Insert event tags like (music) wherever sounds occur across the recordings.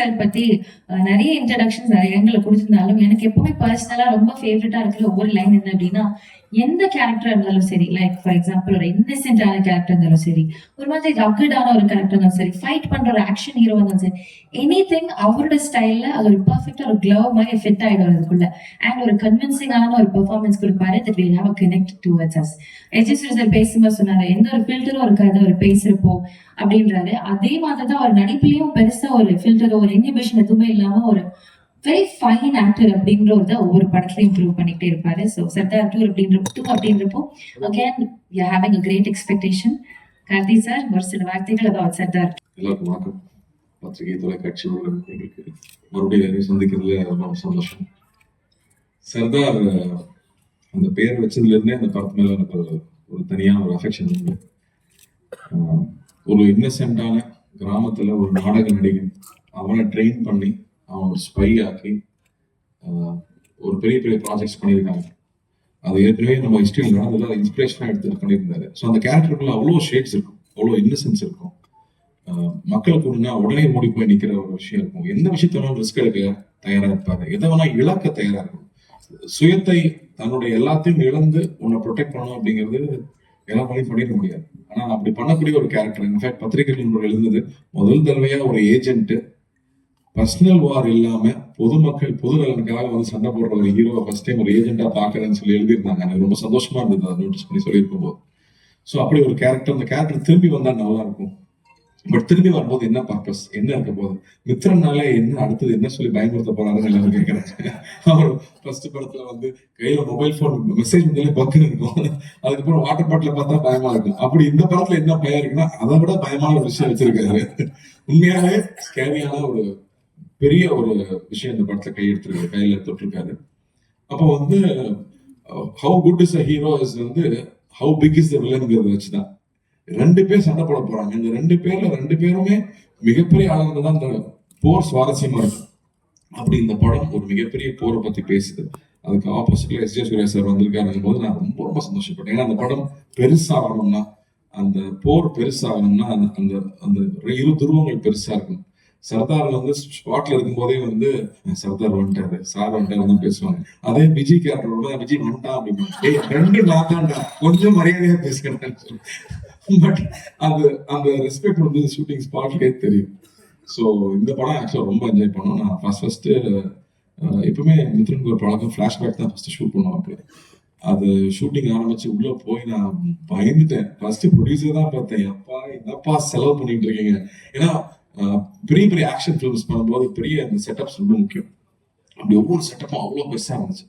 Karthi sir பத்தி நிறைய introductions நிறைய இடங்களை கொடுத்திருந்தாலும் எனக்கு எப்பவுமே பர்சனலா ரொம்ப ஃபேவரட்டா இருக்கிற ஒவ்வொரு லைன் என்ன அப்படின்னா எந்த கேரக்டர் இருந்தாலும் சரி லைக் ஃபார் எக்ஸாம்பிள் ஒரு இன்னசென்டான கேரக்டர் இருந்தாலும் சரி ஒரு மாதிரி ரக்கடான ஒரு கேரக்டர் இருந்தாலும் சரி ஃபைட் பண்ற ஒரு ஆக்ஷன் ஹீரோ இருந்தாலும் சரி எனி திங் அவரோட ஸ்டைல்ல அது ஒரு பர்ஃபெக்டா ஒரு க்ளவ் மாதிரி ஃபிட் ஆயிடும் அதுக்குள்ள. அண்ட் ஒரு கன்வின்சிங்கான ஒரு பெர்ஃபார்மன்ஸ் கொடுப்பாரு that will have a connect towards us எஜிஸ்டர் sir பேசும்போது சொன்னாரு எந்த ஒரு ஃபில்டரும் இருக்காது அவர் பேசுறப்போ அப்படின்றாரு. அதே மாதிரி தான் அவர் நடிப்புலயும் பெருசா ஒரு ஃபில்டர் ஒரு இன்ஹிபிஷன் எதுவுமே இல்லாம ஒரு வெரி ஃபைன் ஆக்டர் அப்படின்றத ஒவ்வொரு படத்துலயும் இம்ப்ரூவ் பண்ணிட்டே இருப்பாரு. ஸோ சர்தார் டூர் அப்படின்ற டூ அப்படின்றப்போ again you having a great expectation Karthi sir ஒரு சில வார்த்தைகள் about சர்தார் எல்லாருக்கும் வணக்கம். பத்திரிகை தொலைக்காட்சி எங்களுக்கு மறுபடியும் சந்திக்கிறதுல ரொம்ப சந்தோஷம். சர்தார் அந்த பேர் வச்சதுல இருந்தே அந்த படத்து மேல எனக்கு ஒரு ஒரு தனியான ஒரு அஃபெக்ஷன் உண்டு. ஒரு இன்னசென்ட்டான கிராமத்துல ஒரு நாடக நடிகன் அவனை ட்ரெயின் பண்ணி அவன் ஒரு ஸ்பை ஆக்கி ஒரு பெரிய பெரிய ப்ராஜெக்ட்ஸ் பண்ணியிருக்காங்க. அது ஏற்கனவே நம்ம ஹிஸ்டரியில் அதில் இன்ஸ்பிரேஷனாக எடுத்து பண்ணியிருந்தாரு. ஸோ அந்த கேரக்டருக்குள்ள அவ்வளோ ஷேட்ஸ் இருக்கும் அவ்வளோ இன்னசென்ஸ் இருக்கும். மக்களை மக்களுக்கு உடனே மூடி போய் நிற்கிற ஒரு விஷயம் இருக்கும். எந்த விஷயத்தாலும் ரிஸ்க் எடுக்க தயாராக இருப்பாரு எதை வேணா இழக்க தயாராக இருக்கும். சுயத்தை தன்னுடைய எல்லாத்தையும் இழந்து உன்னை ப்ரொடெக்ட் பண்ணணும் அப்படிங்கிறது எல்லா பணியும் பண்ணிட முடியாது. ஆனால் அப்படி பண்ணக்கூடிய ஒரு கேரக்டர் இன்ஃபேக்ட் பத்திரிகைகள் எழுந்தது முதல் தடவையா ஒரு ஏஜென்ட் பர்சனல் வார் இல்லாம பொதுமக்கள் பொது நலனுக்காக வந்து சண்டை போடுற ஒரு ஹீரோவை ஃபர்ஸ்ட் டைம் ஒரு ஏஜென்டா பாக்குறேன்னு சொல்லி எழுதியிருந்தாங்க. எனக்கு ரொம்ப சந்தோஷமா இருந்தது அதை நோட்டீஸ் பண்ணி சொல்லியிருக்கும் போது ஸோ அப்படி ஒரு கேரக்டர் அந்த கேரக்டர் திரும்பி வந்தா நல்லா இருக்கும் பட் திரும்பி வரும்போது என்ன பர்பஸ் என்ன இருக்க போகுது? மித்திரனாலே என்ன அடுத்தது என்ன சொல்லி பயமுறுத்த போறாருன்னு எல்லாரும் கேட்கறாங்க. அவர் ஃபர்ஸ்ட் படத்துல வந்து கையில மொபைல் போன் மெசேஜ் வந்தாலே பக்குன்னு இருக்கும். அதுக்கப்புறம் வாட்டர் பாட்டில பார்த்தா பயமா இருக்கும். அப்படி இந்த படத்துல என்ன பயம் இருக்குன்னா அதை விட பயமான ஒரு விஷயம் வச்சிருக்காரு. உண்மையாவே ஸ்கேரியான ஒரு பெரிய ஒரு விஷயம் இந்த படத்துல கை கையில தொட்டிருக்காரு. அப்போ வந்து how good is a hero is வந்து ஹவு பிக் இஸ் த வில்லன்ங்கிறத வச்சுதான். ரெண்டு பேர் சண்டை போட போறாங்க. இந்த ரெண்டு பேர்ல ரெண்டு பேருமே மிகப்பெரிய ஆளுங்க தான் இந்த போர் சுவாரஸ்யமா இருக்கும். அப்படி இந்த படம் ஒரு மிகப்பெரிய போரை பத்தி பேசுது. அதுக்கு ஆப்போசிட்ல எஸ் ஜே சூர்யா சார் வந்திருக்காருங்கும் போது நான் ரொம்ப ரொம்ப சந்தோஷப்பட்டேன். ஏன்னா அந்த படம் பெருசாகணும்னா அந்த போர் பெருசாகணும்னா அந்த அந்த அந்த இரு துருவங்கள் பெருசா இருக்கணும் சர்தார் வந்து ஸ்பாட்ல இருக்கும்போதே வந்து சர்தார் வந்துட்டாரு. சார் வந்துட்டாரு தான் பேசுவாங்க. அதே விஜய் கேரக்டரோட விஜய் வந்துட்டான் அப்படின்னு ஏய் ரெண்டு நான் தான்டா கொஞ்சம் மரியாதையா பேசுகிறேன் பட் அந்த அந்த ரெஸ்பெக்ட் வந்து ஷூட்டிங் ஸ்பாட்லயே தெரியும். ஸோ இந்த படம் ஆக்சுவலாக ரொம்ப என்ஜாய் பண்ணோம். நான் ஃபர்ஸ்ட் ஃபர்ஸ்ட் எப்பவுமே மித்ரனுக்கு ஒரு பழக்கம். ஃப்ளாஷ்பேக் தான் ஃபர்ஸ்ட் ஷூட் பண்ணுவோம் அப்படி. அது ஷூட்டிங் ஆரம்பிச்சு உள்ள போய் நான் பயந்துட்டேன். ஃபர்ஸ்ட் ப்ரொடியூசர் தான் பார்த்தேன். அப்பா என்னப்பா செலவு பண்ணிட்டு இருக்கீங்க? ஏன்னா பெரிய பெரிய ஆக்ஷன் ஃபிலிம்ஸ் பண்ணும்போது பெரிய அந்த செட்டப்ஸ் ரொம்ப முக்கியம். அப்படி ஒவ்வொரு செட்டப்பும் அவ்வளோ பெருசாக இருந்துச்சு.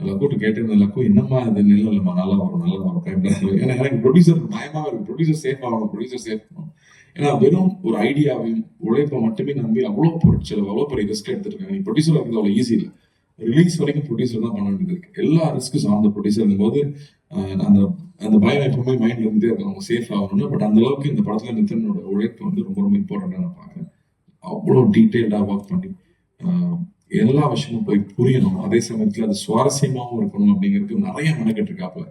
லக்கூட்டு கேட்டிருந்தேன் லக்கோ என்னம்மா இது? நெல் இல்லைம்மா நல்லா வரும் நல்லா வரும் பயப்படாது ஏன்னா எனக்கு ப்ரொடியூசர் பயமாக இருக்கும் ப்ரொடியூசர் சேஃப் ஆகணும் ப்ரொடியூசர் சேஃப் ஆகணும். ஏன்னா வெறும் ஒரு ஐடியாவையும் உழைப்பை மட்டுமே நம்பி அவ்வளோ பொருட்செலவு அவ்வளோ பெரிய ரிஸ்க் எடுத்துருக்காங்க. நீ ப்ரொடியூசர் இருக்கிறது அவ்வளோ ஈஸி இல்லை. ரிலீஸ் வரைக்கும் ப்ரொடியூசர் தான் பண்ண வேண்டியது இருக்கு. எல்லா ரிஸ்க்கும் சார்ந்த ப்ரொடியூசர் போது அந்த அந்த பயம் எப்பவுமே மைண்ட்ல இருந்தே இருக்கும். அவங்க சேஃப் ஆகணும்னு. பட் அந்த அளவுக்கு இந்த படத்துல நித்தனோட உழைப்பு வந்து ரொம்ப ரொம்ப இம்பார்ட்டண்டா நான் பார்க்குறேன். அவ்வளோ டீட்டெயில்டாக ஒர்க் பண்ணி எல்லா விஷயமும் போய் புரியணும். அதே சமயத்துல அது சுவாரஸ்யமாகவும் இருக்கணும் அப்படிங்கிறதுக்கு நிறைய மெனக்கெட்டு இருக்காப்புல.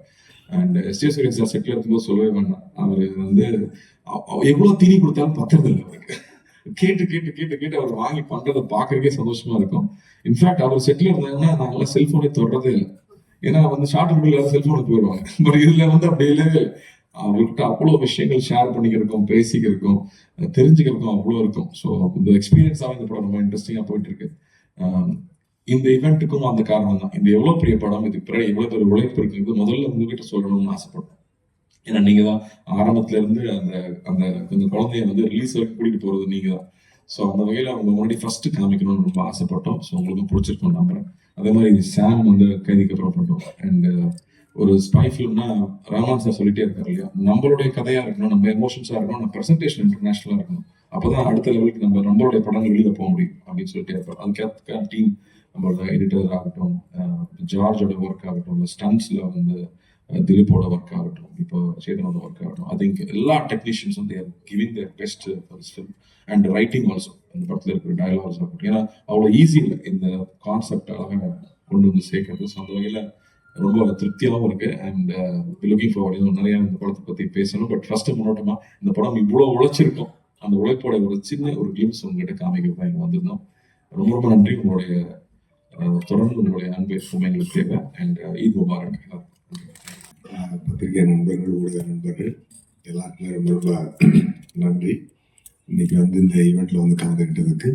And S J Suriyan sir settle இருக்கும்போது சொல்லவே வேண்டாம். அவர் வந்து எவ்வளோ எவ்வளவு தீனி கொடுத்தாலும் பத்துறது இல்லை அவருக்கு. கேட்டு கேட்டு கேட்டு கேட்டு அவர் வாங்கி பண்றதை பார்க்கறதுக்கே சந்தோஷமா இருக்கும். இன்ஃபேக்ட் அவர் செட்டில் இருந்தாங்கன்னா நாங்களாம் செல்போனே தொடர்றதே இல்லை. ஏன்னா வந்து ஷார்ட் அண்ட் செல்போனுக்கு போயிடுவாங்க. (laughs) பட் இதுல வந்து அப்படி இல்லவே இல்லை அவ்வளோ விஷயங்கள் ஷேர் பண்ணிக்கிறக்கும் பேசிக்கிறக்கும் தெரிஞ்சுக்கிறக்கும் அவ்வளோ இருக்கும். ஸோ இந்த எக்ஸ்பீரியன்ஸாக இந்த படம் ரொம்ப இன்ட்ரெஸ்டிங்காக போயிட்டு இருக்கு இந்த இவெண்ட்டுக்கும் அந்த காரணம் தான். இந்த எவ்வளோ பெரிய படம் இதுக்கு பிறகு எவ்வளோ பெரிய உழைப்பு இருக்குங்கிறது முதல்ல உங்ககிட்ட சொல்லணும்னு ஆசைப்படுறேன் ஏன்னா நீங்கள் தான் ஆரம்பத்துல இருந்து அந்த அந்த கொஞ்சம் குழந்தைய வந்து ரிலீஸ் வரைக்கும் போகிறது நீங்கள் தான் ஸோ அந்த வகையில் அவங்க முன்னாடி ஃபர்ஸ்ட்டு காமிக்கணும்னு ரொம்ப ஆசைப்பட்டோம். ஸோ உங்களுக்கும் பிடிச்சிருக்கும் நம்புறேன். அதே மாதிரி சாம் வந்து கைதிக்கு அப்புறம் பண்ணோம் அண்ட் uh, ஒரு ஸ்பை ஃபிலிம்னா ரஹ்மான் சார் சொல்லிட்டே இருக்காரு இல்லையா? நம்மளுடைய கதையாக இருக்கணும் நம்ம எமோஷன்ஸாக இருக்கணும் நம்ம ப்ரெசன்டேஷன் இன்டர்நேஷனலாக இருக்கணும். அப்பதான் அடுத்த லெவலுக்கு நம்ம நம்மளுடைய படங்கள் வெளியில் போக முடியும் அப்படின்னு சொல்லிட்டே இருப்பார். அதுக்கேற்ற டீம் நம்மளோட எடிட்டர் ஆகட்டும் uh, ஜார்ஜோட ஒர்க் ஆகட்டும் ஸ்டன்ஸில் வந்து திலீப்போட ஒர்க் ஆகட்டும் இப்போ சேதனோட ஒர்க் ஆகட்டும் அது இங்கே எல்லா டெக்னீஷியன்ஸும் they're giving their best for this film and writing also அந்த படத்தில் இருக்கிற டயலாக்ஸ் ஆகட்டும் ஏன்னா அவ்வளோ ஈஸி இல்லை இந்த கான்செப்ட் அழகாக கொண்டு வந்து சேர்க்கறது. ஸோ அந்த வகையில் ரொம்ப திருப்தியாகவும் இருக்கு. அண்ட் லுக்கிங் ஃபார்வர்ட் இன்னும் நிறைய இந்த படத்தை பத்தி பேசணும். பட் ஃபர்ஸ்ட் முன்னோட்டமா இந்த படம் இவ்வளோ உழைச்சிருக்கோம். அந்த உழைப்போட ஒரு சின்ன ஒரு கிளிம்ஸ் உங்ககிட்ட காமிக்கிறதா இங்கே இங்க வந்திருந்தோம். ரொம்ப ரொம்ப நன்றி. உங்களுடைய தொடர்ந்து உங்களுடைய அன்பு எங்களுக்கு தேவை அண்ட் ஈத் முபாரக். எல்லாருக்கும். நண்பர்கள் ஊடக நண்பர்கள் எல்லாருக்குமே ரொம்ப ரொம்ப நன்றி. இன்னைக்கு வந்து இந்த ஈவெண்ட்டில் வந்து கலந்துக்கிட்டதுக்கு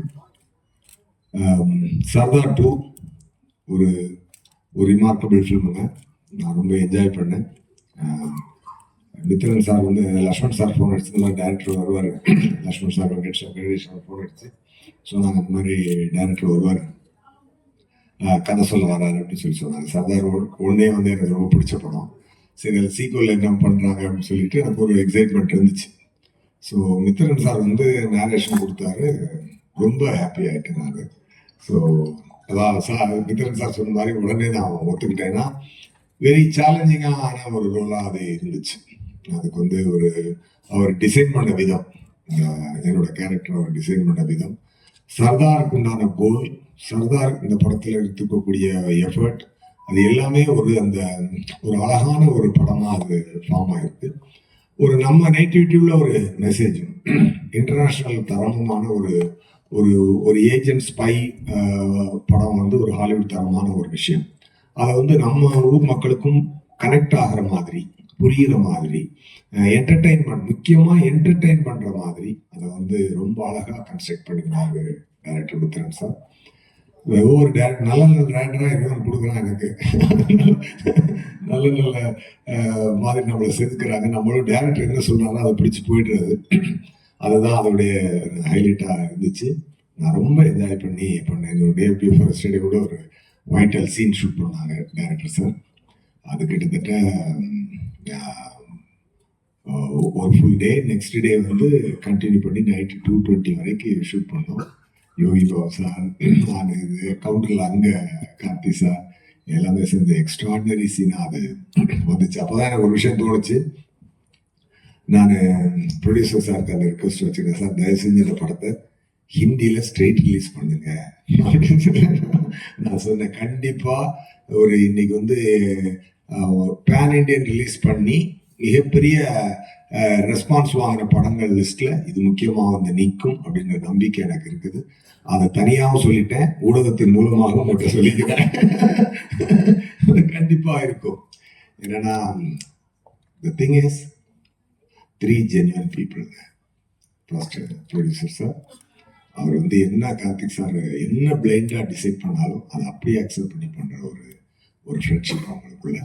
சர்தார் டூ ஒரு ஒரு ரிமார்க்கபிள் ஃபில்முங்க நான் ரொம்ப என்ஜாய் பண்ணேன். மித்திரன் சார் வந்து லக்ஷ்மண் சார் ஃபோன் அடிச்சு இந்த மாதிரி டேரக்டர் வருவார். (clears throat) Lakshman sir Venkat sir Venkatesh sir phone அடிச்சு. சொன்னாங்க அந்த மாதிரி டேரக்டர் வருவார். கதை சொல்ல வராரு அப்படின்னு சொல்லி சொன்னாங்க சர்தார் ஒன்னே வந்து எனக்கு ரொம்ப பிடிச்ச படம். சரி அது சீக்குவல் என்ன பண்ணுறாங்க அப்படின்னு சொல்லிட்டு எனக்கு ஒரு எக்ஸைட்மெண்ட் இருந்துச்சு. ஸோ மித்திரன் சார் வந்து நேரேஷன் கொடுத்தாரு. ரொம்ப ஹாப்பி ஆகிட்டேன் நான். ஸோ அதான் சார் மித்திரன் சார் சொன்ன மாதிரி உடனே நான் ஒத்துக்கிட்டேன்னா வெரி சேலஞ்சிங்காக ஆன ஒரு ரோலாக அது இருந்துச்சு. அதுக்கு வந்து ஒரு அவர் டிசைன் பண்ண விதம் என்னோட கேரக்டர் அவர் டிசைன் பண்ண விதம். சர்தாருக்கு உண்டான கோல் சர்தார் இந்த படத்தில் எடுத்துக்கக்கூடிய எஃபர்ட் அது எல்லாமே ஒரு அந்த ஒரு அழகான ஒரு படமாக அது ஃபார்ம் ஆகிருக்கு ஒரு நம்ம நேட்டிவிட்டியுள்ள ஒரு மெசேஜ் இன்டர்நேஷ்னல் தரமுமான ஒரு ஒரு ஒரு ஏஜென்ட் ஸ்பை படம் வந்து ஒரு ஹாலிவுட் தரமான ஒரு விஷயம். அதை வந்து நம்ம ஊர் மக்களுக்கும் கனெக்ட் ஆகிற மாதிரி புரிகிற மாதிரி என்டர்டெயின்மெண்ட் முக்கியமாக என்டர்டெயின் பண்ணுற மாதிரி அதை வந்து ரொம்ப அழகாக கன்ஸ்ட்ரக்ட் பண்ணிக்கிறாரு டைரக்டர் மித்ரன் சார். ஒவ்வொரு டேரக்டர் நல்ல நல்ல டேரக்டராக இருக்கிறவங்க கொடுக்குறாங்க எனக்கு. நல்ல நல்ல மாதிரி நம்மளை செதுக்குறாங்க. நம்மளும் டேரக்டர் என்ன சொல்கிறாங்களோ அதை பிடிச்சி போயிடுறது. அதுதான் அதோடைய ஹைலைட்டாக இருந்துச்சு. நான் ரொம்ப என்ஜாய் பண்ணி பண்ணேன். என்னுடைய டே பிஃபோர் ஸ்டேடிய கூட ஒரு வைட்டல் சீன் ஷூட் பண்ணாங்க டேரக்டர் சார் அது கிட்டத்தட்ட ஒரு ஃபுல் டே நெக்ஸ்ட் டே வந்து கண்டினியூ பண்ணி நைட்டு டூ டுவெண்ட்டி வரைக்கும் ஷூட் பண்ணோம். யோகி பாபு சார் நான் இது கவுண்டரில் அங்கே கார்த்தி சார் எல்லாமே சேர்ந்து எக்ஸ்ட்ராடினரி சீனாக அது வந்துச்சு அப்போ தான் எனக்கு ஒரு விஷயம் தோணுச்சு நான் ப்ரொடியூசர் சாருக்கு அந்த ரிக்வஸ்ட் வச்சுருக்கேன் சார் தயவு செஞ்சு இந்த படத்தை ஹிந்தியில் ஸ்ட்ரெயிட் ரிலீஸ் பண்ணுங்க நான் சொன்னேன் கண்டிப்பாக ஒரு இன்னைக்கு வந்து பேன் இண்டியன் ரிலீஸ் பண்ணி மிகப்பெரிய ரெஸ்பான்ஸ் வாங்கின படங்கள் லிஸ்ட்ல இது முக்கியமாக வந்து நிற்கும் அப்படிங்கிற நம்பிக்கை எனக்கு இருக்குது. அதை தனியாகவும் சொல்லிட்டேன். ஊடகத்தின் மூலமாக உங்கள்கிட்ட சொல்லிக்கிறேன். கண்டிப்பாக இருக்கும். என்னன்னா the thing is three genuine people first producer sir அவர் வந்து என்ன கார்த்திக் சார் என்ன பிளைண்டாக டிசைட் பண்ணாலும் அதை அப்படியே அக்செப்ட் பண்ணி பண்ணுற ஒரு ஒரு ஃப்ரெண்ட்ஷிப் அவங்களுக்குள்ள.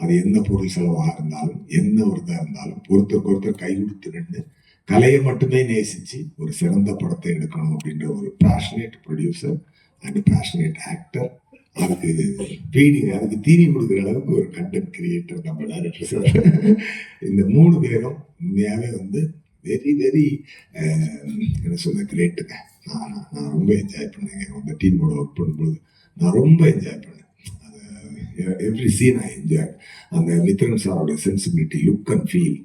அது எந்த பொருள் செலவாக இருந்தாலும் எந்த ஒரு இதாக இருந்தாலும் ஒருத்தருக்கு ஒருத்தர் கை கொடுத்து நின்று கலையை மட்டுமே நேசித்து ஒரு சிறந்த படத்தை எடுக்கணும் அப்படின்ற ஒரு passionate producer and passionate actor அதுக்கு பீடி அதுக்கு தீனி கொடுக்குற அளவுக்கு ஒரு கண்டென்ட் கிரியேட்டர் நம்ம டேரக்டர் சார் இந்த மூணு பேரும் உண்மையாகவே வந்து வெரி வெரி என்ன சொல்ல கிரேட்டுங்க நான் நான் ரொம்ப என்ஜாய் பண்ணேங்க. உங்கள் டீமோட ஒர்க் பண்ணும்போது நான் ரொம்ப என்ஜாய் பண்ணேன். எவ்ரி சீன் ஐ என்ஜாய் அந்த மித்ரன் சாரோட சென்சிபிலிட்டி லுக் அண்ட் ஃபீல்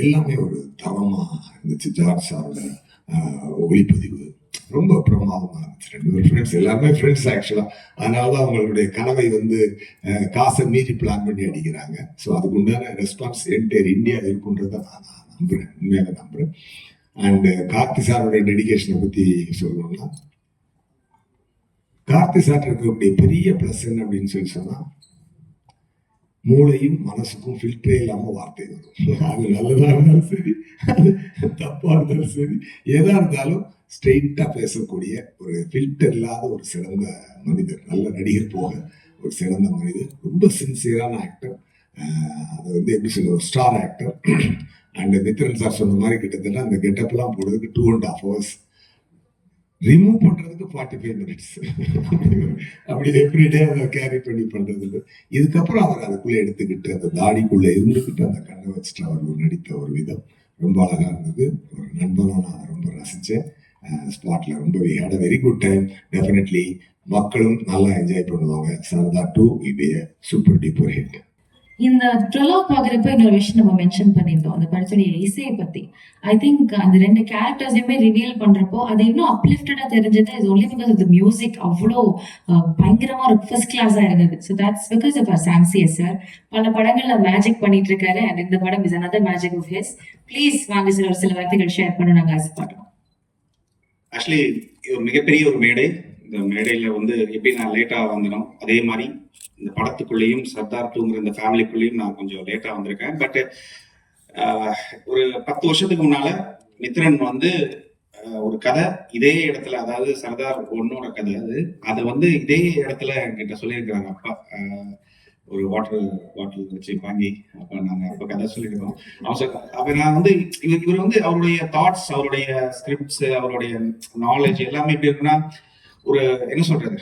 எல்லாமே ஒரு தரமாக இருந்துச்சு. ஜார்ஜ் சாரோட uh, ஒளிப்பதிவு. ரொம்ப பிரமாதமாக இருந்துச்சு ரெண்டு பேரும். ஃப்ரெண்ட்ஸ் எல்லாருமே ஃப்ரெண்ட்ஸ் ஆக்சுவலாக அதனால தான் அவங்களுடைய கனவை வந்து uh, காசை மீறி பிளான் பண்ணி அடிக்கிறாங்க. ஸோ அதுக்கு உண்டான ரெஸ்பான்ஸ் என்டையர் இந்தியா இருக்குன்றதை நான் நம்புகிறேன் உண்மையாக நம்புகிறேன் அண்டு uh, கார்த்தி சாரோட டெடிகேஷனை பற்றி சொல்லணும்னா கார்த்தி சார் இருக்கக்கூடிய பெரிய ப்ளஸ் என்ன அப்படின்னு சொல்லி சொன்னால் மூளையும் மனசுக்கும் ஃபில்டரே இல்லாமல் வார்த்தை வரும். அது நல்லதாக இருந்தாலும் சரி அது தப்பாக இருந்தாலும் சரி எதாக இருந்தாலும் ஸ்ட்ரெயிட்டாக பேசக்கூடிய ஒரு ஃபில்டர் இல்லாத ஒரு சிறந்த மனிதர் நல்ல நடிகர் போக ஒரு சிறந்த மனிதர் ரொம்ப சின்சியரான ஆக்டர் அது வந்து எப்படி சொல்ல ஒரு star actor and Mithran sir சொன்ன மாதிரி கிட்டத்தட்ட அந்த கெட்டப்லாம் போடுறதுக்கு two and half hours remove பண்றதுக்கு ஃபார்ட்டி ஃபைவ் மினிட்ஸ் அப்படி எவ்ரிடே அதை கேரி பண்ணி பண்றது இதுக்கப்புறம் அவர் அதுக்குள்ளே எடுத்துக்கிட்டு அந்த தாடிக்குள்ளே இருந்துக்கிட்டு அந்த கண்ணை வச்சுட்டு அவர் ஒரு நடித்த ஒரு விதம். ரொம்ப அழகாக இருந்தது. ஒரு நண்பனாக நான் ரொம்ப ரசித்தேன் ஸ்பாட்ல ரொம்ப we had a very good time definitely மக்களும் நல்லா என்ஜாய் பண்ணுவாங்க. சரதா டூ இது சூப்பர் டீப்பர் ஹிட் இந்த ட்ரெலாக் பாக்குறப்ப இன்னொரு விஷயம் நம்ம மென்ஷன் பண்ணியிருந்தோம் அந்த படத்துடைய இசையை பத்தி. ஐ திங்க் அந்த ரெண்டு கேரக்டர்ஸையுமே ரிவீல் பண்றப்போ அது இன்னும் அப்லிஃப்டடா தெரிஞ்சது. Is only because of the music அவ்வளோ பயங்கரமா ஒரு ஃபர்ஸ்ட் கிளாஸா இருந்தது. So that's because of சாம்சி sir பல படங்கள்ல மேஜிக் பண்ணிட்டு இருக்காரு அண்ட் இந்த படம் is another magic of his please வாங்க சார் ஒரு சில வார்த்தைகள் ஷேர் பண்ண நாங்க ஆசைப்படுறோம். ஆக்சுவலி மிகப்பெரிய ஒரு மேடை. இந்த மேடையில வந்து எப்படி நான் லேட்டா வந்தனோ அதே மாதிரி இந்த படத்துக்குள்ளேயும் சர்தார் டூங்கிற இந்த ஃபேமிலிக்குள்ளேயும் நான் கொஞ்சம் லேட்டா வந்திருக்கேன். பட் ஒரு பத்து வருஷத்துக்கு முன்னால மித்ரன் வந்து ஒரு கதை இதே இடத்துல அதாவது சர்தார் ஒன்னோட கதை அது. அது வந்து இதே இடத்துல என்கிட்ட சொல்லியிருக்கிறாங்க அப்பா. ஒரு வாட்டர் பாட்டில் வச்சு வாங்கி அப்ப நாங்க அப்ப கதை சொல்லியிருக்கோம். அவன் சொல்~ நான் வந்து இவர் வந்து அவருடைய தாட்ஸ் அவருடைய ஸ்கிரிப்ட்ஸ் அவருடைய நாலேஜ் எல்லாமே எப்படி இருக்குன்னா ஒரு என்ன சொல்றது?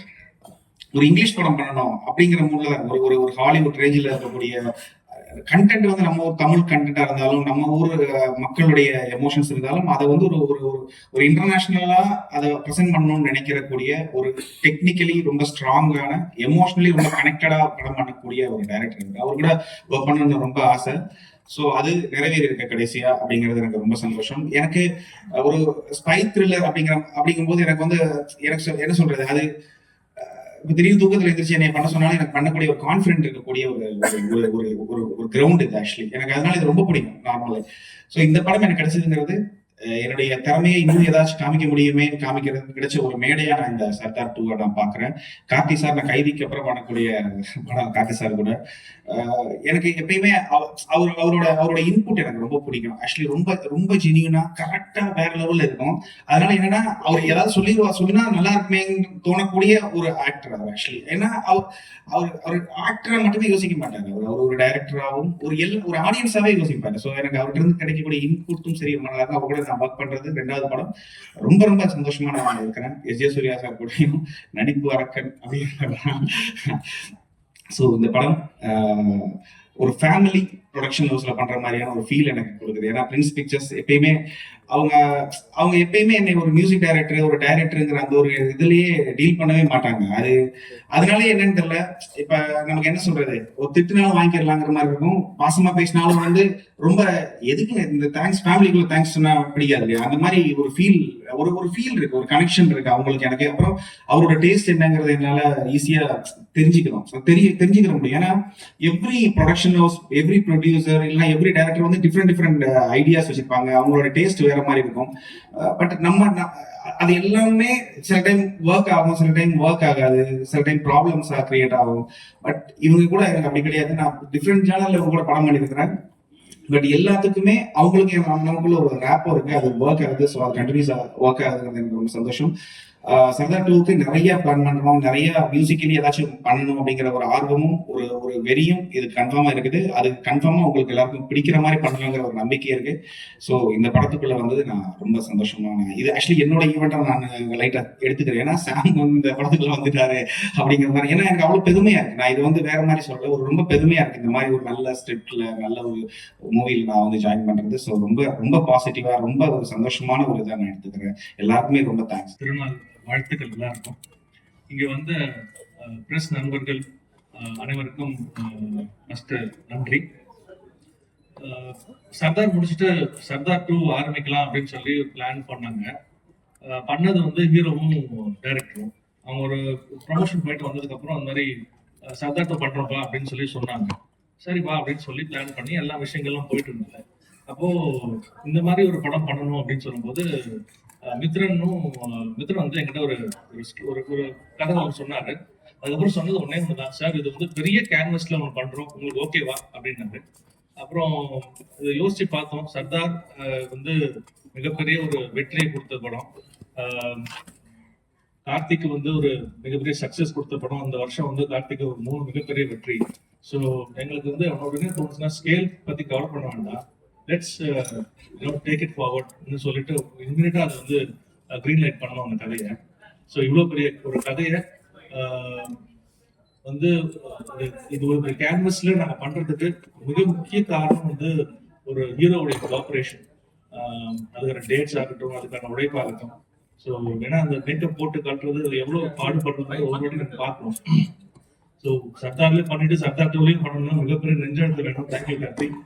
ஒரு இங்கிலீஷ் படம் பண்ணணும் அப்படிங்கிற மூட்ல ஒரு ஒரு ஒரு ஹாலிவுட் ரேஞ்சில் இருக்கக்கூடிய கண்டென்ட் வந்து நம்ம ஒரு தமிழ் கண்டென்ட்டா இருந்தாலும் நம்ம ஊர் மக்களுடைய எமோஷன்ஸ் இருந்தாலும் அதை வந்து ஒரு ஒரு ஒரு ஒரு இன்டர்நேஷனலா அதை ப்ரெசென்ட் பண்ணணும்னு நினைக்கிறக்கூடிய ஒரு டெக்னிக்கலி ரொம்ப ஸ்ட்ராங்கான எமோஷனலி ரொம்ப கனெக்டடா படம் பண்ணக்கூடிய ஒரு டைரக்டர் அவர் கூட ஒர்க் பண்ணணும்னு ரொம்ப ஆசை. ஸோ அது நிறைவேறி இருக்க கடைசியா அப்படிங்கிறது எனக்கு ரொம்ப சந்தோஷம். எனக்கு ஒரு ஸ்பை த்ரில்லர் அப்படிங்கிற அப்படிங்கும்போது எனக்கு வந்து எனக்கு என்ன சொல்றது? அது திடீர்னு தூக்கத்துல எந்திரிச்சு என்னை பண்ண சொன்னாலும் எனக்கு பண்ணக்கூடிய ஒரு கான்ஃபிடென்ட் இருக்கக்கூடிய ஒரு ஒரு ஒரு ஒரு கிரவுண்ட் இது ஆக்சுவலி எனக்கு அதனால இது ரொம்ப பிடிக்கும் நார்மலா ஸோ இந்த படம் எனக்கு கிடைச்சதுங்கிறது என்னுடைய திறமையை இன்னும் ஏதாச்சும் காமிக்க முடியுமே காமிக்கிறது கிடைச்ச ஒரு மேடையா நான் இந்த சர்தார் டூவை நான் பாக்குறேன் கார்த்தி சார் நான் கைதிக்கு அப்புறம் பண்ணக்கூடிய படம் கார்த்தி சார் கூட. எனக்கு எப்பயுமே அவ- அவர் அவரோட அவரோட இன்புட் எனக்கு ரொம்ப பிடிக்கும். ஆக்சுவலி ரொம்ப ரொம்ப ஜெனியூனா கரெக்டா வேற லெவல்ல இருக்கும். அதனால என்னன்னா அவர் ஏதாவது சொல்லிடுவா சொல்லினா நல்லா இருக்குமேன்னு தோணக்கூடிய ஒரு ஆக்டர் அவர் ஆக்சுவலி ஏன்னா அவர் அவர் அவர் ஆக்டரா மட்டுமே யோசிக்க மாட்டாங்க அவர் அவர் ஒரு டைரக்டராகவும் ஒரு எல் ஒரு ஆடியன்ஸாவே யோசிப்பாரு ஸோ எனக்கு அவர்கிட்ட இருந்து கிடைக்கக்கூடிய இன்புட்டும் சரி நல்லா இருக்கும் அவர் கூட நான் ஒர்க் பண்றது ரெண்டாவது படம். ரொம்ப ரொம்ப சந்தோஷமா நான் இருக்கிறேன். எஸ். ஜே. சூர்யா சார் கூடயும் நடிப்பு அரக்கன் அப்படின்னு ஸோ இந்த படம் ஒரு ஃபேமிலி ப்ரொடக்ஷன் ஹவுஸ்ல பண்ற மாதிரியான ஒரு ஃபீல் எனக்கு கொடுக்குது. ஏன்னா பிரின்ஸ் பிக்சர்ஸ் எப்பயுமே அவங்க அவங்க எப்பயுமே என்னை ஒரு மியூசிக் டைரக்டர் ஒரு டைரக்டருங்கிற அந்த ஒரு இதுலயே டீல் பண்ணவே மாட்டாங்க. அது அதனால என்னன்னு தெரியல. இப்ப நமக்கு என்ன சொல்றது? ஒரு திட்டுனாலும் வாங்கிக்கிறலாங்கிற மாதிரி இருக்கும். பாசமா பேசினாலும் வந்து ரொம்ப எதுக்கு இந்த தேங்க்ஸ் ஃபேமிலிக்குள்ள தேங்க்ஸ் சொன்னா பிடிக்காது இல்லையா? அந்த மாதிரி ஒரு ஃபீல் ஒரு ஒரு ஃபீல் இருக்கு. ஒரு கனெக்ஷன் இருக்கு அவங்களுக்கு எனக்கு. அப்புறம் அவரோட டேஸ்ட் என்னங்கிறது என்னால ஈஸியா தெரிஞ்சுக்கணும். தெரிய தெரிஞ்சுக்கிற முடியும். ஏன்னா every production house every producer இல்லைன்னா எவ்ரி டேரக்டர் வந்து டிஃப்ரெண்ட் டிஃப்ரெண்ட் ஐடியாஸ் வச்சிருப்பாங்க. அவங்களோட டேஸ்ட் வேற மாதிரி இருக்கும். பட் நம்ம அது எல்லாமே சில டைம் ஒர்க் ஆகும் சில டைம் ஒர்க் ஆகாது சில டைம் ப்ராப்ளம்ஸா கிரியேட் ஆகும். பட் இவங்க கூட எனக்கு அப்படி கிடையாது. நான் டிஃப்ரெண்ட் சேனல்ல கூட படம் பண்ணியிருக்கிறேன் பட் எல்லாத்துக்குமே அவங்களுக்கு நமக்குள்ள ஒரு ரேப்போ இருக்கு. அது ஒர்க் ஆகுது ஸோ அது கண்டினியூஸ் ஒர்க் ஆகுதுங்கிறது எனக்கு ரொம்ப சந்தோஷம். சர்தார் டூக்கு நிறைய பிளான் பண்றோம். நிறைய மியூசிக்கலி ஏதாச்சும் பண்ணணும் அப்படிங்கிற ஒரு ஆர்வமும் ஒரு ஒரு வெறியும் இது கன்ஃபார்மா இருக்குது. அது கன்ஃபார்மா உங்களுக்கு எல்லாருக்கும் பிடிக்கிற மாதிரி பண்ணலாங்கிற ஒரு நம்பிக்கை இருக்கு. ஸோ இந்த படத்துக்குள்ள வந்தது நான் ரொம்ப சந்தோஷமா நான் இது ஆக்சுவலி என்னோட ஈவெண்ட்டை நான் லைட்டா எடுத்துக்கிறேன். ஏன்னா சாம் வந்து இந்த படத்துக்குள்ள வந்துட்டாரு அப்படிங்கிற மாதிரி. ஏன்னா எனக்கு அவ்வளவு பெருமையா இருக்கு. நான் இது வந்து வேற மாதிரி சொல்ல ஒரு ரொம்ப பெருமையா இருக்கு. இந்த மாதிரி ஒரு நல்ல ஸ்கிரிப்ட்ல நல்ல ஒரு மூவியில் நான் வந்து ஜாயின் பண்றது. ஸோ ரொம்ப ரொம்ப பாசிட்டிவா ரொம்ப ஒரு சந்தோஷமான ஒரு இதை நான் எடுத்துக்கிறேன். எல்லாருக்குமே ரொம்ப தேங்க்ஸ் திருநாள். வாழ்த்துக்கள் எல்லாருக்கும் இங்க வந்த பிரஸ் நண்பர்கள் அனைவருக்கும் ஃபர்ஸ்ட் நன்றி. சர்தார் முடிச்சுட்டு சர்தார் டூ ஆரம்பிக்கலாம் அப்படின்னு சொல்லி பிளான் பண்ணாங்க. பண்ணது வந்து ஹீரோவும் டைரக்டரும் அவங்க ஒரு ப்ரொமோஷன் போயிட்டு வந்ததுக்கு அப்புறம் அந்த மாதிரி சர்தார் டூ பண்றோம்ப்பா அப்படின்னு சொல்லி சொன்னாங்க. சரிப்பா அப்படின்னு சொல்லி பிளான் பண்ணி எல்லா விஷயங்களும் போயிட்டு இருந்தது. அப்போ இந்த மாதிரி ஒரு படம் பண்ணணும் அப்படின்னு சொல்லும்போது மித்ரனும் மித்ரன் வந்து என்கிட்ட ஒரு ஒரு ஒரு கதை ஒன்று சொன்னாரு. அதுக்கப்புறம் சொன்னது ஒன்னே ஒன்று தான் சார் இது வந்து பெரிய கேன்வஸ்ல ஒன்று பண்றோம். உங்களுக்கு ஓகேவா அப்படின்னாரு. அப்புறம் இதை யோசிச்சு பார்த்தோம். சர்தார் வந்து மிகப்பெரிய ஒரு வெற்றியை கொடுத்த படம். கார்த்திக் வந்து ஒரு மிகப்பெரிய சக்சஸ் கொடுத்த படம். அந்த வருஷம் வந்து கார்த்திக் ஒரு மூணு மிகப்பெரிய வெற்றி. ஸோ எங்களுக்கு வந்து உடனே தோணுச்சுன்னா ஸ்கேல் பத்தி கவர் பண்ண வேண்டாம். லெட்ஸ் டேக் இட் ஃபார்வர்ட்னு சொல்லிட்டு இமீடியட்டா அது வந்து uh, க்ரீன் லைட் பண்ணணும் அந்த கதையை. ஸோ இவ்வளோ பெரிய ஒரு கதையை uh, வந்து இது ஒரு கேன்வஸ்ல நாங்க பண்றதுக்கு மிக முக்கிய காரணம் வந்து ஒரு ஹீரோவுடைய கோஆபரேஷன் um, அதுக்கான டேட்ஸ் ஆகட்டும் அதுக்கான உழைப்பா இருக்கட்டும் ஸோ ஏன்னா அந்த மேக்கப் போட்டு கட்டுறது எவ்வளோ எவ்வளவு பாடுபடுறது ஒவ்வொரு வாட்டி நம்ம பார்க்கணும். ஸோ ஸோ பண்ணிட்டு சர்தார் டோலையும் பண்ணணும்னா மிகப்பெரிய நெஞ்செழுத்து வேணும். தேங்க்யூ கார்த்திக்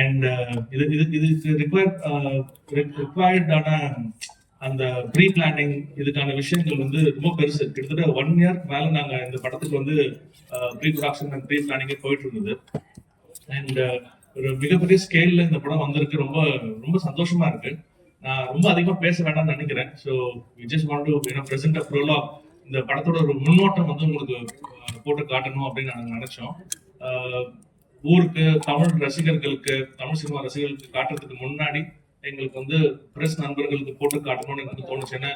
அண்ட் uh, இது இது இதுக்கு ரிக்வயர்ட் ரிக்வயர்டான அந்த ப்ரீ பிளானிங் இதுக்கான விஷயங்கள் வந்து ரொம்ப பெருசு. கிட்டத்தட்ட ஒன் இயர் மேலே நாங்கள் இந்த படத்துக்கு வந்து ப்ரீ ப்ரொடக்ஷன் அண்ட் ப்ரீ பிளானிங்கே போயிட்டு இருந்தது. அண்ட் uh, ஒரு மிகப்பெரிய ஸ்கேல்ல இந்த படம் வந்திருக்கு. ரொம்ப ரொம்ப சந்தோஷமா இருக்கு. நான் ரொம்ப அதிகமாக பேச வேண்டாம்னு நினைக்கிறேன். So just want to you know present ப்ரோலா இந்த படத்தோட ஒரு முன்னோட்டம் வந்து உங்களுக்கு uh, போட்டு காட்டணும் அப்படின்னு நாங்கள் நினைச்சோம். ஊருக்கு தமிழ் ரசிகர்களுக்கு தமிழ் சினிமா ரசிகர்களுக்கு காட்டுறதுக்கு முன்னாடி எங்களுக்கு வந்து பிரஸ் நண்பர்களுக்கு போட்டு காட்டணும்னு எனக்கு தோணுச்சு. ஏன்னா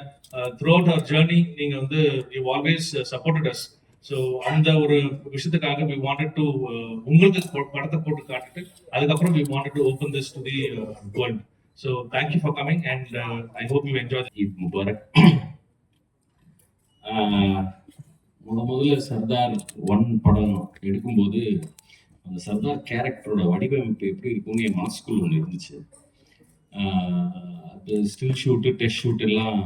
த்ரூ அவுட் அவர் ஜேர்னி நீங்க வந்து you always supported us so அந்த ஒரு விஷயத்துக்காக வி வாண்டட் டு உங்களுக்கு படத்தை போட்டு காட்டிட்டு அதுக்கப்புறம் we wanted to open this to the world so thank you for coming and I hope you enjoy Eid Mubarak ஆஹ் முத முதல்ல சர்தார் ஒன் படம் எடுக்கும்போது அந்த சர்தார் கேரக்டரோட வடிவமைப்பு எப்படி இருக்கும்னு என் மனசுக்குள்ள ஒன்று இருந்துச்சு. அது ஸ்டில் ஷூட்டு டெஸ்ட் ஷூட் எல்லாம்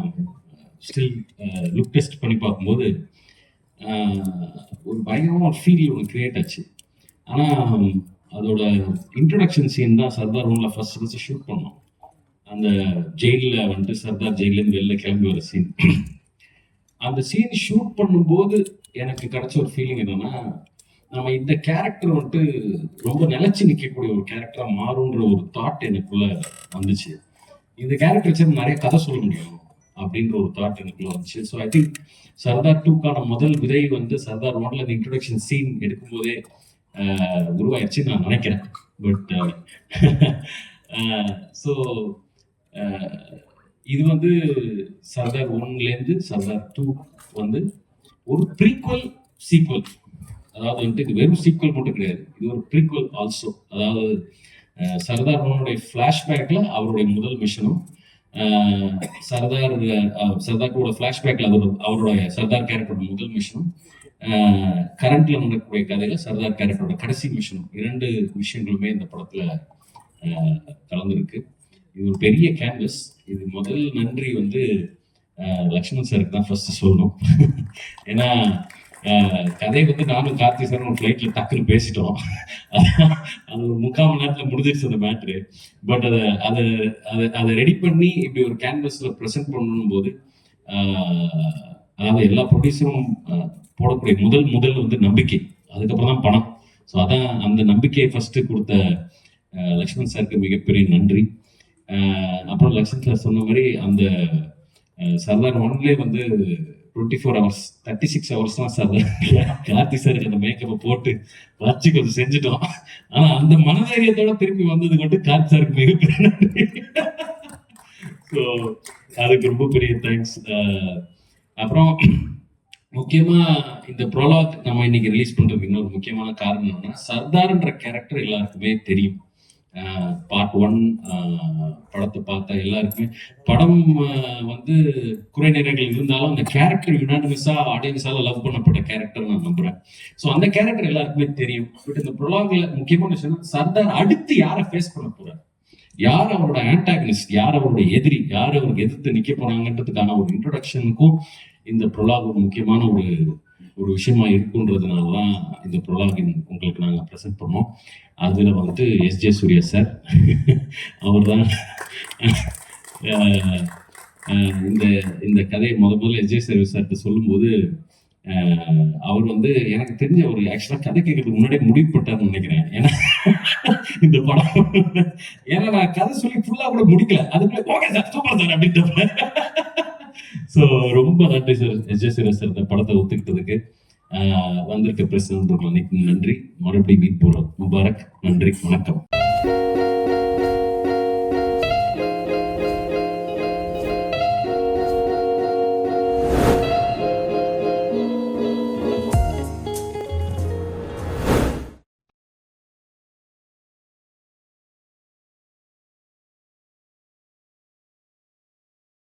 ஸ்டில் லுக் டெஸ்ட் பண்ணி பார்க்கும்போது ஒரு பயங்கரமான ஒரு ஃபீல் ஒன்று கிரியேட் ஆச்சு. ஆனால் அதோட இன்ட்ரடக்ஷன் சீன் தான் சர்தார் ரூமில் ஃபர்ஸ்ட் ஃபர்ஸ்ட் ஷூட் பண்ணோம். அந்த ஜெயிலில் வந்துட்டு சர்தார் ஜெயிலேருந்து வெளில கிளம்பி வர சீன் அந்த சீன் ஷூட் பண்ணும்போது எனக்கு கிடைச்ச ஒரு ஃபீலிங் என்னன்னா நம்ம இந்த கேரக்டர் வந்துட்டு ரொம்ப நிலைச்சு நிற்கக்கூடிய ஒரு கேரக்டரா மாறும்ன்ற ஒரு தாட் எனக்குள்ள வந்துச்சு. இந்த கேரக்டர் வச்சு நிறைய கதை சொல்ல முடியும் அப்படின்ற ஒரு தாட் எனக்குள்ள வந்துச்சு. ஸோ ஐ திங்க் சர்தார் டூக்கான முதல் விதை வந்து சர்தார் ஒன்ல இந்த இன்ட்ரடக்ஷன் சீன் எடுக்கும்போதே போதே உருவாயிருச்சு நான் நினைக்கிறேன். பட் ஸோ (laughs) இது வந்து சர்தார் ஒன்லேருந்து சர்தார் டூ வந்து ஒரு ப்ரீக்வல் சீக்வல் அதாவது வந்துட்டு இது வெறும் சீக்வல் மட்டும் கிடையாது. இது ஒரு ப்ரீக்வல் ஆல்சோ அதாவது சர்தார் மோகனுடைய ஃப்ளாஷ்பேக்கில் அவருடைய முதல் மிஷனும் சர்தார் சர்தார்கோட ஃப்ளாஷ்பேக்கில் அவர் அவருடைய சர்தார் கேரக்டரோட முதல் மிஷனும் கரண்ட்ல நடக்கக்கூடிய கதையில சர்தார் கேரக்டரோட கடைசி மிஷனும் இரண்டு விஷயங்களுமே இந்த படத்துல கலந்துருக்கு. இது ஒரு பெரிய கேன்வஸ் இது முதல் நன்றி வந்து லக்ஷ்மண் சாருக்கு தான் ஃபர்ஸ்ட் சொல்லணும். ஏன்னா கதை வந்து நானும் கார்த்தி சார் ஒரு ஃப்ளைட்டில் டக்குன்னு பேசிட்டோம். அது ஒரு முக்கால் மணி நேரத்தில் முடிஞ்சிருச்சு அந்த மேட்ரு பட் அதை அதை அதை அதை ரெடி பண்ணி இப்படி ஒரு கேன்வஸில் ப்ரெசென்ட் பண்ணணும் போது அதாவது எல்லா ப்ரொடியூசரும் போடக்கூடிய முதல் முதல் வந்து நம்பிக்கை. அதுக்கப்புறம் தான் பணம். ஸோ அதான் அந்த நம்பிக்கையை ஃபஸ்ட்டு கொடுத்த லக்ஷ்மண் சாருக்கு மிகப்பெரிய நன்றி. அப்புறம் லக்ஷ்மண் சார் சொன்ன மாதிரி அந்த சர்தார் ஒன்லே வந்து twenty four hours thirty six hours தான் சார் கார்த்தி சாருக்கு அந்த மேக்கப்பை போட்டு வச்சு கொஞ்சம் செஞ்சுட்டோம். ஆனா அந்த மனதைரியத்தோட திருப்பி வந்தது கொண்டு கார்த்தி சாருக்கு மிகப்பெரிய நன்றி. ஸோ அதுக்கு ரொம்ப பெரிய தேங்க்ஸ் அப்புறம் முக்கியமா இந்த ப்ரோலாக் நம்ம இன்னைக்கு ரிலீஸ் பண்றதுக்கு இன்னொரு முக்கியமான காரணம் என்னன்னா சர்தார்ன்ற கேரக்டர் எல்லாருக்குமே தெரியும். பார்ட் ஒன் படத்தை பார்த்த எல்லாருக்குமே. படம் வந்து குறை நிறைகள் இருந்தாலும் அந்த கேரக்டர் யுனானிமஸா ஆடியன்ஸால லவ் பண்ணப்பட்ட கேரக்டர் நான் நம்புறேன். ஸோ அந்த கேரக்டர் எல்லாருக்குமே தெரியும். பட் இந்த ப்ரொலாக்ல முக்கியமான விஷயம் சர்தார் அடுத்து யாரை ஃபேஸ் பண்ண போறார்? யார் அவரோட ஆன்டாகனிஸ்ட் யார் அவரோட எதிரி? யார் அவருக்கு எதிர்த்து நிக்க போறாங்கன்றதுக்கான ஒரு இன்ட்ரடக்ஷனுக்கும் இந்த ப்ரொலாக் ஒரு முக்கியமான ஒரு ஒரு விஷயமா இருக்குன்றதுனால தான் இந்த ப்ரொலாகின் உங்களுக்கு நாங்கள் ப்ரெசென்ட் பண்ணோம். அதில் வந்துட்டு எஸ் ஜே சூர்யா சார் அவர் தான் இந்த இந்த கதையை முத முதல்ல எஸ் ஜே சூர்யா சார்கிட்ட சொல்லும்போது அவர் வந்து எனக்கு தெரிஞ்ச ஒரு ஆக்சுவலாக கதை கேட்கறதுக்கு முன்னாடியே முடிவு போட்டார்னு நினைக்கிறேன். ஏன்னா இந்த படம் ஏன்னா நான் கதை சொல்லி ஃபுல்லாக கூட முடிக்கல. அதுக்குள்ளே ஓகே சார் சூப்பர் சார் அப்படின்ற ஸோ ரொம்ப நன்றி sir S J Suryah sir இந்த படத்தை ஒத்துக்கிட்டதுக்கு. வந்திருக்க பிரஸ் நண்பர்கள் அனைக்கும் நன்றி. மறுபடியும் மீட் போகிறோம் முபாரக் நன்றி வணக்கம்.